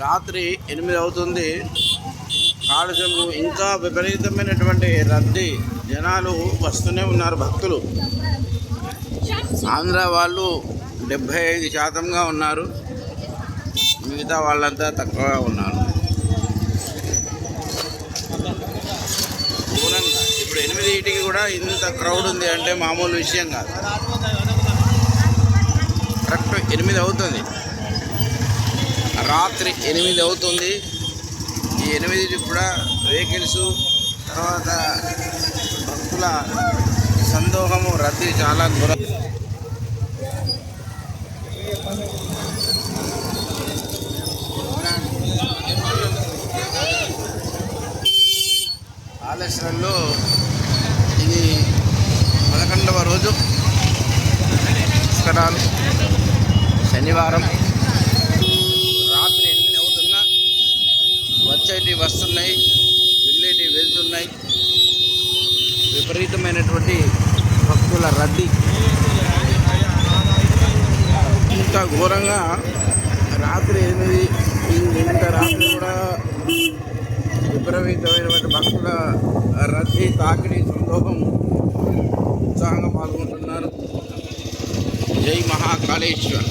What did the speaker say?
రాత్రి ఎనిమిది అవుతుంది. కాళజంగు ఇంకా విపరీతమైనటువంటి రద్దీ. జనాలు వస్తూనే ఉన్నారు భక్తులు. ఆంధ్ర వాళ్ళు డెబ్భై ఐదు శాతంగా ఉన్నారు. మిగతా వాళ్ళంతా తక్కువగా ఉన్నారు. ఇప్పుడు ఎనిమిదింటికి కూడా ఇంత క్రౌడ్ ఉంది అంటే మామూలు విషయం కాదు. కరెక్ట్ ఎనిమిది అవుతుంది. రాత్రి ఎనిమిది అవుతుంది. ఈ ఎనిమిది కూడా వెహికల్స్ తర్వాత భక్తుల సందోహము రద్దీ చాలా గుర కాళేశ్వరంలో ఇది పదకొండవ రోజు. పుష్కరాలు శనివారం రాత్రి ఎనిమిది అవుతున్నా వచ్చేటి వస్తున్నాయి వెళ్ళేటి వెళ్తున్నాయి. విపరీతమైనటువంటి భక్తుల రద్దీ. ఇంత ఘోరంగా రాత్రి ఎనిమిది ఇంత రాత్రి కూడా విపరీతమైనటువంటి భక్తుల రద్దీ తాకిడి సందోహం ఉత్సాహంగా పాల్గొంటున్నారు. జై మహాకాళేశ్వర్.